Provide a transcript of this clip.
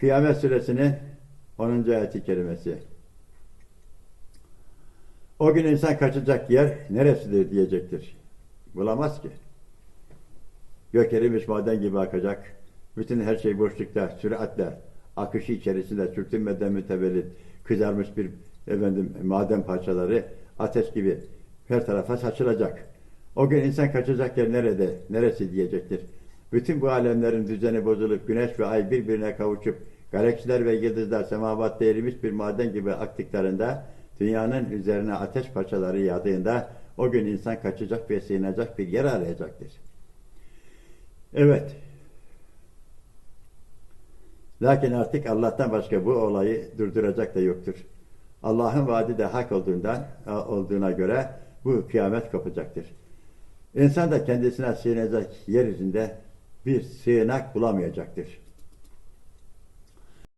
Kıyamet suresinin 10. ayeti kerimesi. O gün insan kaçacak yer neresidir diyecektir. Bulamaz ki. Gök erimiş maden gibi akacak. Bütün her şey boşlukta, süratle, akışı içerisinde sürtünmeden mütevellit, kızarmış bir efendim maden parçaları ateş gibi her tarafa saçılacak. O gün insan kaçacak yer nerede, neresi diyecektir. Bütün bu alemlerin düzeni bozulup güneş ve ay birbirine kavuşup galaksiler ve yıldızlar semavatta erimiş bir maden gibi aktıklarında dünyanın üzerine ateş parçaları yağdığında o gün insan kaçacak ve sığınacak bir yer arayacaktır. Evet. Lakin artık Allah'tan başka bu olayı durduracak da yoktur. Allah'ın vaadi de hak olduğundan olduğuna göre bu kıyamet kopacaktır. İnsan da kendisine sığınacak yeryüzünde bir sığınak bulamayacaktır.